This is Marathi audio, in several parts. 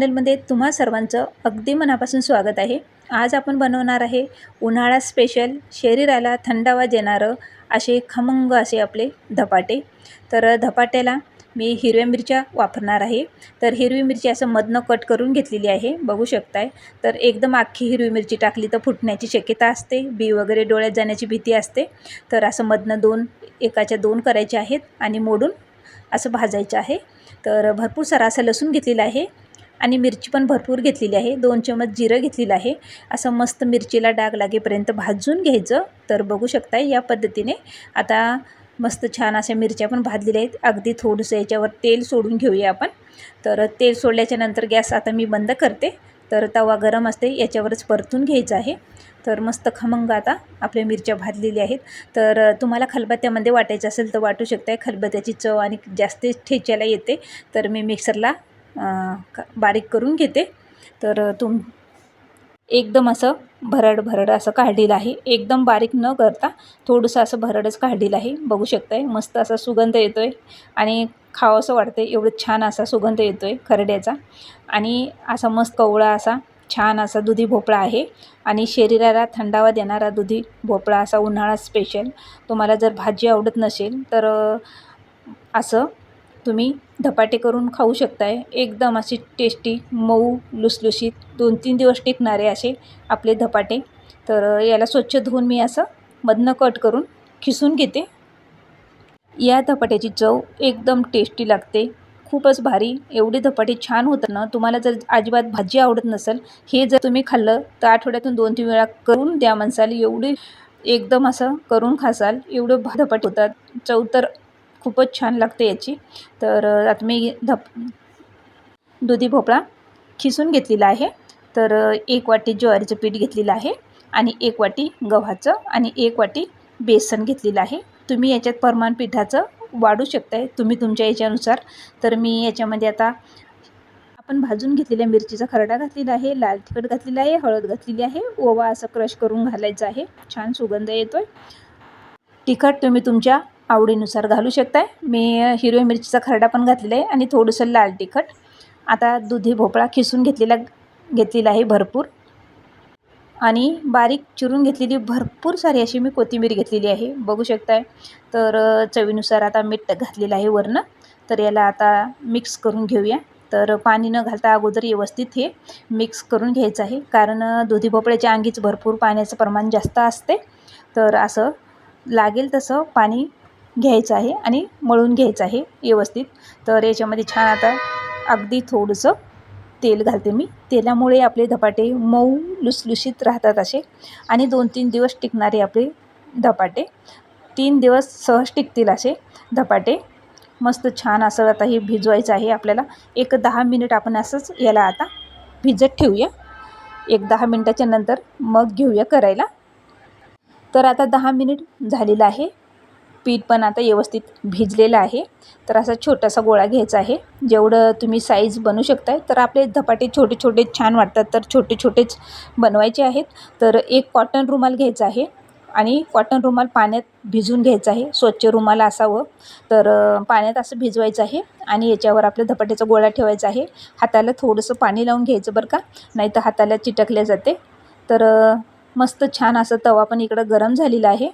चॅनलमध्ये तुम्हा सर्वांचं अगदी मनापासून स्वागत आहे. आज आपण बनवणार आहे उन्हाळा स्पेशल शरीराला थंडावा देणारं असे खमंग असे आपले धपाटे. तर धपाट्याला मी हिरव्या मिरच्या वापरणार आहे. तर हिरवी मिरची असं मधनं कट करून घेतलेली आहे बघू शकताय. तर एकदम अख्खी हिरवी मिरची टाकली तर फुटण्याची शक्यता असते बी वगैरे डोळ्यात जाण्याची भीती असते. तर असं मधनं दोन एकाच्या दोन करायचे आहेत आणि मोडून असं भाजायचं आहे. तर भरपूर सारा असं लसूण घेतलेलं आहे. आणि मिरची पण भरपूर घेतलेली आहे. दोन चमच जिरं घेतलेलं आहे. असं मस्त मिरचीला डाग लागेपर्यंत भाजून घ्यायचं. तर बघू शकता या पद्धतीने आता मस्त छान अशा मिरच्या पण भाजलेल्या आहेत. अगदी थोडंसं याच्यावर तेल सोडून घेऊया आपण. तर तेल सोडल्याच्या नंतर गॅस आता मी बंद करते. तर तवा गरम असते याच्यावरच परतून घ्यायचं आहे. तर मस्त खमंग आता आपल्या मिरच्या भाजलेल्या आहेत. तर तुम्हाला खलबत्त्यामध्ये वाटायचं असेल तर वाटू शकता खलबत्त्याची चव आणि जास्त ठेच्याला येते. तर मी मिक्सरला बारीक करून घेते. तर तुम एकदम असं भरड भरड असं काढलेलं आहे. एकदम बारीक न करता थोडंसं असं भरडच काढलेलं आहे. बघू शकताय मस्त असा सुगंध येतो आहे आणि खावंसं वाटतं एवढं छान असा सुगंध येतो आहे खरड्याचा. आणि असा मस्त कवळा असा छान असा दुधी भोपळा आहे. आणि शरीराला थंडावा देणारा दुधी भोपळा असा उन्हाळा स्पेशल तुम्हाला जर भाजी आवडत नसेल तर असं तुम्ही धपाटे करून खाऊ शकताय. एकदम अशी टेस्टी मऊ लुसलुशीत दोन तीन दिवस टिकणारे असे आपले धपाटे. तर याला स्वच्छ धुवून मी असं मधनं कट करून खिसून घेते. या धपाट्याची चव एकदम टेस्टी लागते. खूपच भारी. एवढे धपाटे छान होतं ना तुम्हाला जर अजिबात भाजी आवडत नसेल हे जर तुम्ही खाल्लं तर आठवड्यातून दोन तीन वेळा करून द्या म्हणसाल एवढे एकदम असं करून खासाल. एवढं धपाटे होतात. चव तर खूपच छान लागते याची. तर आता मी धप दुधी भोपळा खिसून घेतलेला आहे. तर एक वाटी ज्वारीचं पीठ घेतलेलं आहे आणि एक वाटी गव्हाचं आणि एक वाटी बेसन घेतलेलं आहे. तुम्ही याच्यात परमान पिठाचं वाढू शकताय तुम्ही तुमच्या याच्यानुसार. तर मी याच्यामध्ये आता आपण भाजून घेतलेल्या मिरचीचा खरडा घातलेला आहे लाल तिखट घातलेला आहे हळद घातलेली आहे. ओवा असं क्रश करून घालायचं आहे. छान सुगंध येतो आहे तिखट तुम्ही तुमच्या आवडीनुसार घालू शकताय. मी हिरव्या मिरचीचा खरडा पण घातलेला आहे आणि थोडंसं लाल तिखट. आता दुधी भोपळा खिसून घेतलेला घेतलेला आहे भरपूर. आणि बारीक चिरून घेतलेली भरपूर सारी अशी मी कोथिंबीर घेतलेली आहे. बघू शकताय. तर चवीनुसार आता मीठ घातलेलं आहे वरनं. तर याला आता मिक्स करून घेऊया. तर पाणी न घालता अगोदर व्यवस्थित हे मिक्स करून घ्यायचं आहे. कारण दुधी भोपळ्याच्या अंगीच भरपूर पाण्याचं प्रमाण जास्त असते. तर असं लागेल तसं पाणी घ्यायचं आहे आणि मळून घ्यायचं आहे व्यवस्थित. तर याच्यामध्ये छान आता अगदी थोडंसं तेल घालते मी. तेलामुळे आपले धपाटे मऊ लुसलुशीत राहतात असे. आणि दोन तीन दिवस टिकणारे आपले धपाटे. तीन दिवस सहज टिकतील असे धपाटे. मस्त छान असं आता हे भिजवायचं आहे आपल्याला. एक दहा मिनिट आपण असंच याला आता भिजत ठेवूया. एक दहा मिनटाच्या नंतर मग घेऊया करायला. तर आता दहा मिनिट झालेलं आहे. पीठ पण आता व्यवस्थित भिजलेलं आहे. तर असा छोटासा गोळा घ्यायचा आहे. जेवढं तुम्ही साईज बनवू शकताय तर आपले धपाटे छोटे छोटे छान वाटतात. तर छोटे छोटेच बनवायचे आहेत. तर एक कॉटन रुमाल घ्यायचा आहे आणि कॉटन रुमाल पाण्यात भिजून घ्यायचा आहे. स्वच्छ रुमाल असावं. तर पाण्यात असं भिजवायचं आहे आणि याच्यावर आपल्या धपाट्याचा गोळा ठेवायचा आहे. हाताला थोडंसं पाणी लावून घ्यायचं बरं का? नाही तर हाताला चिटकल्या जाते. तर मस्त छान असं तवा पण इकडं गरम झालेला आहे.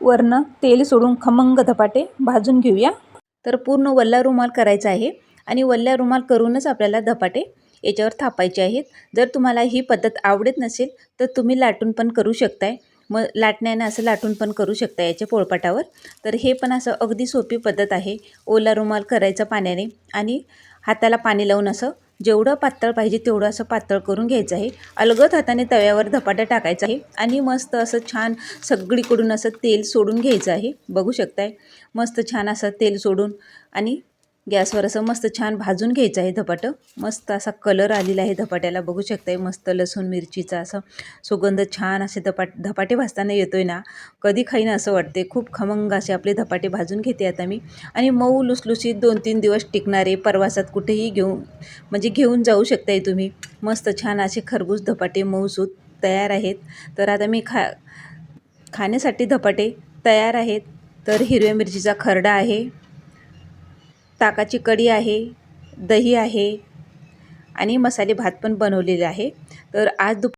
वरनं तेल सोडून खमंग धपाटे भाजून घेऊया. तर पूर्ण वल्ला रुमाल करायचा आहे आणि वल्ल्या रुमाल करूनच आपल्याला धपाटे याच्यावर थापायचे आहेत. जर तुम्हाला ही पद्धत आवडत नसेल तर तुम्ही लाटून पण करू शकताय. मग लाटण्यानं असं लाटून पण करू शकता याच्या पोळपाटावर. तर हे पण असं अगदी सोपी पद्धत आहे. ओला रुमाल करायचा पाण्याने आणि हाताला पाणी लावून असं जेवढं पातळ पाहिजे तेवढं असं पातळ करून घ्यायचं आहे. अलगद हाताने तव्यावर धपाटा टाकायचा आहे आणि मस्त असं छान सगळीकडून असं तेल सोडून घ्यायचं आहे. बघू शकताय? मस्त छान असं तेल सोडून आणि गॅसवर असं मस्त छान भाजून घ्यायचं आहे धपाटं. मस्त असा कलर आलेला आहे धपाट्याला. बघू शकताय मस्त लसूण मिरचीचा असं सुगंध छान असे धपाट धपाटे भाजताना येतो आहे ना. कधी खाईन असं वाटते खूप खमंग असे आपले धपाटे भाजून घेते आता मी. आणि मऊ लुसलुसीत दोन तीन दिवस टिकणारे प्रवासात कुठेही घेऊन म्हणजे घेऊन जाऊ शकताय तुम्ही. मस्त छान असे खरबूज धपाटे मऊसूत तयार आहेत. तर आता मी खा खाण्यासाठी धपाटे तयार आहेत. तर हिरव्या मिरचीचा खरडा आहे. ताकाची कढी आहे दही आहे आणि मसाले भात पण बनवलेले आहे. तर आज दुप